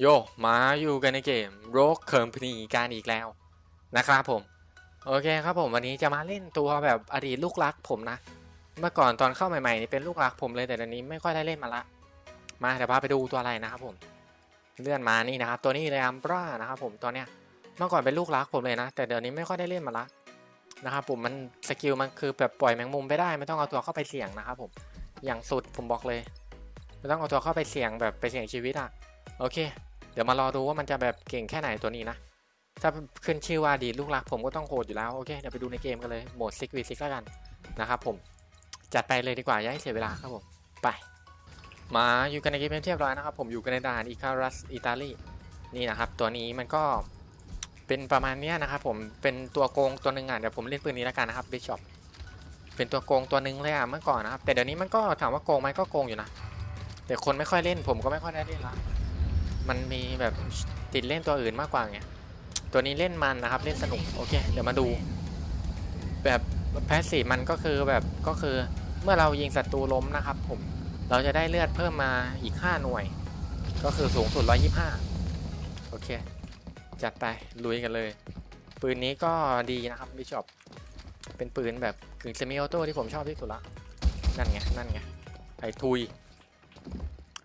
โยมาอยู่กันในเกม Rogue Company กันอีกแล้วนะครับผม โอเคครับผมวันนี้จะมาเล่นตัวแบบอดีตลูกรักผมนะ เมื่อก่อนตอนเข้าใหม่ๆนี่เป็นลูกรักผมเลยแต่ตอนนี้ไม่ค่อยได้เล่นมาละ มาเดี๋ยวพาไปดูตัวอะไรนะครับผม เลื่อนมานี่นะครับ ตัวนี้เลยอัมบรานะครับผมตัวเนี้ยเมื่อก่อนเป็นลูกรักผมเลยนะ แต่เดี๋ยวนี้ไม่ค่อยได้เล่นมาละนะครับผมมันสกิลมันคือแบบปล่อยแมงมุมไปได้ไม่ต้องเอาตัวเข้าไปเสี่ยงนะครับผมอย่างสุดผมบอกเลยไม่ต้องเอาตัวเข้าไปเสี่ยงแบบไปเสี่ยงชีวิตอะ โอเค เดี๋ยวมารอดูว่ามันจะแบบเก่งแค่ไหนตัวนี้นะ ถ้าขึ้นชื่อว่าดีลูกรักผมก็ต้องโหดอยู่แล้ว โอเค เดี๋ยวไปดูในเกมกันเลย โหมดซิกวีซิกแล้วกันนะครับผม จัดไปเลยดีกว่าอย่าให้เสียเวลาครับผม ไป มาอยู่กันในเกมเรียบร้อยนะครับ ผมอยู่กันในด่านอิคารัสอิตาลีนี่นะครับ ตัวนี้มันก็เป็นประมาณนี้นะครับผม เป็นตัวโกงตัวหนึ่งอะเดี๋ยวผมเล่นปืนนี้แล้วกันนะครับบิชอปเป็นตัวโกงตัวหนึ่งเลยอะเมื่อก่อนนะครับ แต่เดี๋ยวนี้มันก็ถามว่าโกงไหมก็โกงอยู่นะแต่คนไม่ค่อยเล่นผมก็ไม่ค่อยได้เล่นละ มันมีแบบติดเล่นตัวอื่นมากกว่าไงตัวนี้เล่นมันนะครับเล่นสนุกโอเคเดี๋ยวมาดู แบบแพสซีฟมันก็คือแบบก็คือเมื่อเรายิงศัตรูล้มนะครับ ผมเราจะได้เลือดเพิ่มมาอีก 5 หน่วย ก็คือสูงสุด 125 โอเค จัดไป ลุยกันเลย ปืนนี้ก็ดีนะครับบิชอปเป็นปืนแบบกึ่งเซมิออโต้ที่ผมชอบที่สุดละ นั่นไง นั่นไง ไอ้ทุย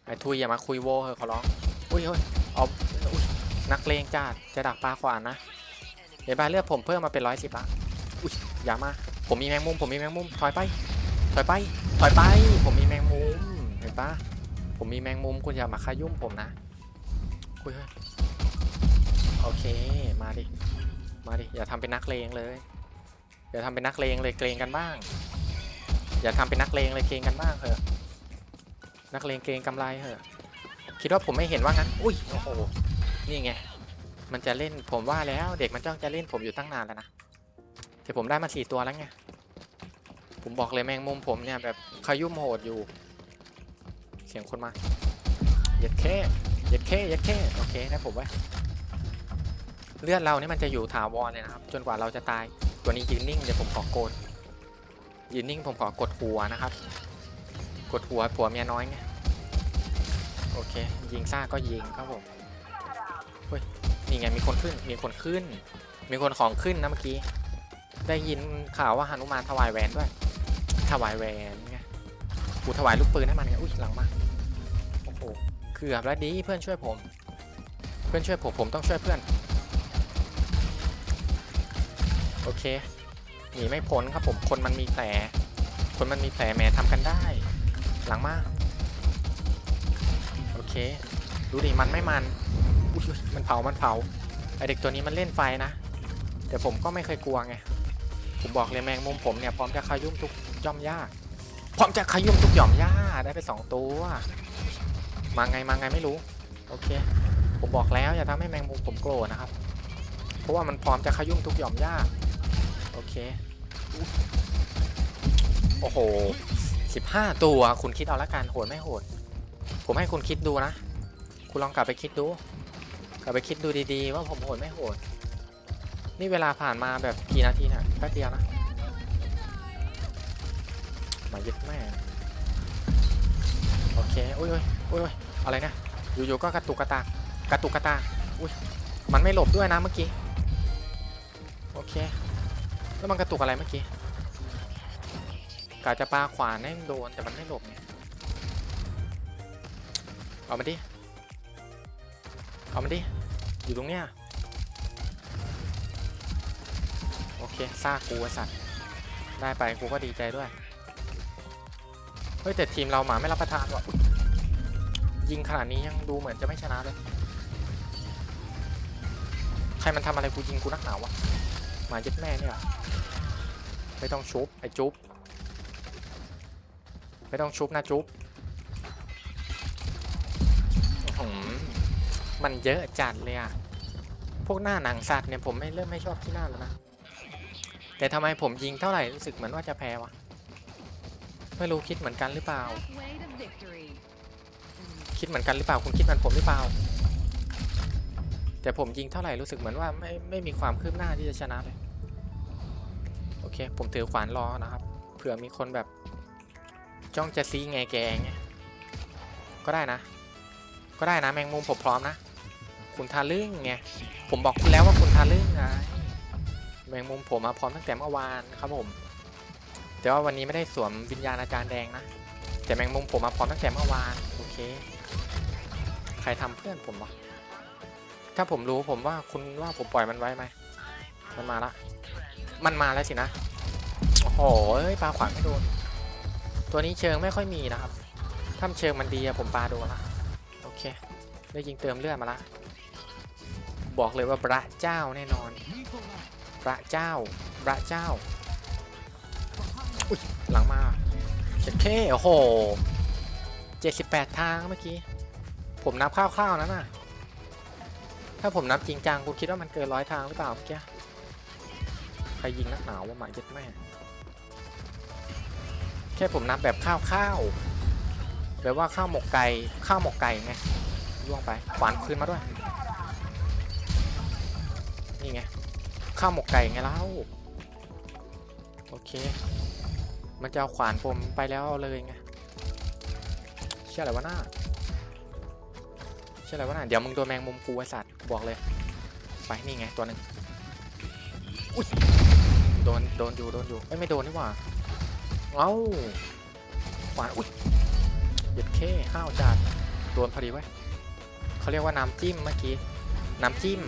ไอ้ทุยอย่ามาคุยโวเฮ้ยขอร้อง อุ้ยเฮ้ยเอานักเลงจ้าจะดักปลาขวานนะเดี๋ยวบาเลือดผมเพิ่มมาเป็นร้อยสิบละอุ้ยอย่ามา ผมมีแมงมุม ผมมีแมงมุม ถอยไป ถอยไป ถอยไป ผมมีแมงมุม เห็นปะผมมีแมงมุมคุณอย่ามาขยุ่มผมนะคุยเฮ้ยโอเค มาดิ มาดิ อย่าทำเป็นนักเลงเลย อย่าทำเป็นนักเลงเลยเกรงกันบ้าง อย่าทำเป็นนักเลงเลยเกรงกันบ้างเถอะ นักเลงเกรงกำไรเถอะ คิดว่าผมไม่เห็นว่างั้น อุ้ย โอ้โห นี่ไง มันจะเล่น ผมว่าแล้ว เด็กมันจ้องจะเล่นผมอยู่ตั้งนานแล้วนะแต่ผมได้มาสี่ตัวแล้วไง ผมบอกเลยแมงมุมผมเนี่ยแบบขยุ่มโหดอยู่ เสียงคนมาเย็ดแค่เย็ดแค่เย็ดแค่โอเคนะผมไว้ เลือดเราเนี่ยมันจะอยู่ถาวรเลยนะครับ จนกว่าเราจะตาย ตัวนี้ยืนนิ่งเดี๋ยวผมขอโกดยืนนิ่งผมขอกดหัวนะครับ กดหัวผัวเมียน้อยไง โอเค ยิงซ่าก็ยิงครับผมเฮ้ยนี่ไงมีคนขึ้นมีคนขึ้น มีคนของขึ้นนะเมื่อกี้ ได้ยินข่าวว่าหนุมานถวายแหวนด้วย ถวายแหวนไงกูถวายลูกปืนให้มันไงอุ้ยหลังมาโอ้โหเกือบแล้วดีเพื่อนช่วยผม เพื่อนช่วยผมผมต้องช่วยเพื่อนโอเคหนีไม่พ้นครับผมคนมันมีแผลคนมันมีแผลแหมทำกันได้ หลังมาโอ เค ดูดิมันไม่มันมันเผา มันเผา ไอเด็กตัวนี้มันเล่นไฟนะ แต่ผมก็ไม่เคยกลัวไง ผมบอกเลยแมงมุมผมเนี่ยพร้อมจะขยุ่มทุกย่อมหญ้าพร้อมจะขยุ่มทุกหย่อมหญ้าได้ไปสองตัว มาไงมาไงไม่รู้ โอเค ผมบอกแล้วอย่าทำให้แมงมุมผมโกรธนะครับ เพราะว่ามันพร้อมจะขยุ่มทุกหย่อมหญ้า โอเค โอ้โหสิบห้าตัวคุณคิดเอาละกันโหดไม่โหด ผมให้คุณคิดดูนะ คุณลองกลับไปคิดดู กลับไปคิดดูดีๆ ว่าผมโหดไม่โหด นี่เวลาผ่านมาแบบกี่นาทีเนี่ยแป๊บเดียวนะ มายึดแม่ โอเค อุ้ยอุ้ยอุ้ยอุ้ยอะไรนะ อยู่ๆก็กระตุกกระตาก กระตุกกระตากอุ้ย มันไม่หลบด้วยนะเมื่อกี้ โอเค แล้วมันกระตุกอะไรเมื่อกี้กาจะปาขวานให้โดนแต่มันไม่หลบไง เอามาดิ เอามาดิ อยู่ตรงเนี้ย โอเคซากกูไอสัตว์ ได้ไปกูก็ดีใจด้วย เฮ้ยแต่ทีมเราหมาไม่รับประทานว่ะ ยิงขนาดนี้ยังดูเหมือนจะไม่ชนะเลย ใครมันทำอะไรกูยิงกูนักหนาวะ หมายึดแม่เนี่ยไม่ต้องชุบไอ้จุ๊บไม่ต้องชุบนะจุ๊บ มันเยอะจัดเลยอะพวกหน้าหนังสัตว์เนี่ยผมไม่เริ่มไม่ชอบที่หน้าแล้วนะ แต่ทำไมผมยิงเท่าไหร่รู้สึกเหมือนว่าจะแพ้วะ ไม่รู้คิดเหมือนกันหรือเปล่า คิดเหมือนกันหรือเปล่าคุณคิดเหมือนผมหรือเปล่า แต่ผมยิงเท่าไหร่รู้สึกเหมือนว่าไม่ไม่มีความคืบหน้าที่จะชนะเลย โอเค ผมถือขวานรอนะครับ เผื่อมีคนแบบ จ้องจะซีไงแกงก็ได้นะ ก็ได้นะแมงมุมผมพร้อมนะ คุณทาลึ่งไงผมบอกคุณแล้วว่าคุณทาลึ่งไงแมงมุมผมมาพร้อมตั้งแต่เมื่อวานครับผมแต่ว่าวันนี้ไม่ได้สวมวิญญาณอาจารย์แดงนะแต่แมงมุมผมมาพร้อมตั้งแต่เมื่อวานโอเค ใครทำเพื่อนผมวะถ้าผมรู้ผมว่าคุณว่าผมปล่อยมันไว้ไหมมันมาละมันมาแล้วสินะโอ้โหเอ้ยปลาขวานไม่โดนตัวนี้เชิงไม่ค่อยมีนะครับถ้าเชิงมันดีอะผมปลาโดนละโอเคได้ยิงเติมเลือดมาละ บอกเลยว่าพระเจ้าแน่นอน พระเจ้า พระเจ้า อุ้ยหลังมาเช็ดเคโอ้โหเจ็ดสิบแปดทางเมื่อกี้ ผมนับคร่าวๆนะน่ะ ถ้าผมนับจริงจังคุณคิดว่ามันเกินร้อยทางหรือเปล่าเมื่อกี้ ใครยิงนักหนาวว่าหมายเย็ดแม่ แค่ผมนับแบบข้าวๆแบบว่าข้าวหมกไก่ ข้าวหมกไก่ไงล่วงไปขวานคืนมาด้วย นี่ไง ข้าวหมกไก่ไงเล่าโอเค มันจะเอาขวานผมไปแล้วเลยไงเชื่ออะไรวะหน้าเชื่ออะไรวะหน้าเดี๋ยวมึงโดนแมงมุมกูไอสัตว์บอกเลย ไปนี่ไงตัวหนึ่งอุ้ยโดนโดนอยู่โดนอยู่เอ้ยไม่โดนนี่หว่าเอ้าขวานอุ้ยเหยียดเข้ห้าวจัดโดนพอดีไว้เขาเรียกว่าน้ำจิ้มเมื่อกี้ น้ำจิ้ม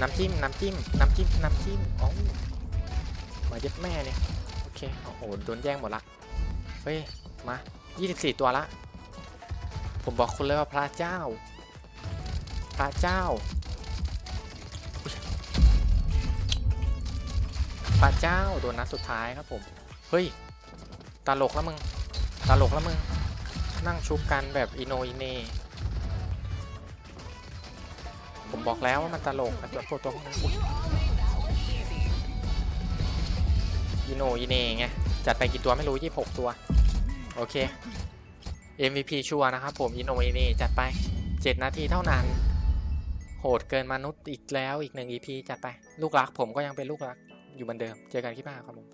น้ำจิ้ม น้ำจิ้ม น้ำจิ้ม น้ำจิ้มอ๋อมาเย็ดแม่เนี่ย โอเค โอ้โห โดนแย่งหมดละ เฮ้ย มา 24 ตัวละ ผมบอกคุณเลยว่าพระเจ้า พระเจ้า พระเจ้า โดนนัดสุดท้ายครับผม เฮ้ย ตลกแล้วมึง ตลกแล้วมึง นั่งชุบกันแบบอิโนอิเน ผมบอกแล้วว่ามันตลกตัวตัวตัวพวกนี้อุ๊ยอิโนอิเนไงจัดไปกี่ตัวไม่รู้ 26 ตัว โอเค MVP ชัวร์นะครับผมอิโนอิเนจัดไป 7 นาทีเท่านั้น โหดเกินมนุษย์อีกแล้วอีกหนึ่ง EP จัดไป ลูกรักผมก็ยังเป็นลูกรักอยู่เหมือนเดิม เจอกันคลิปหน้าครับผม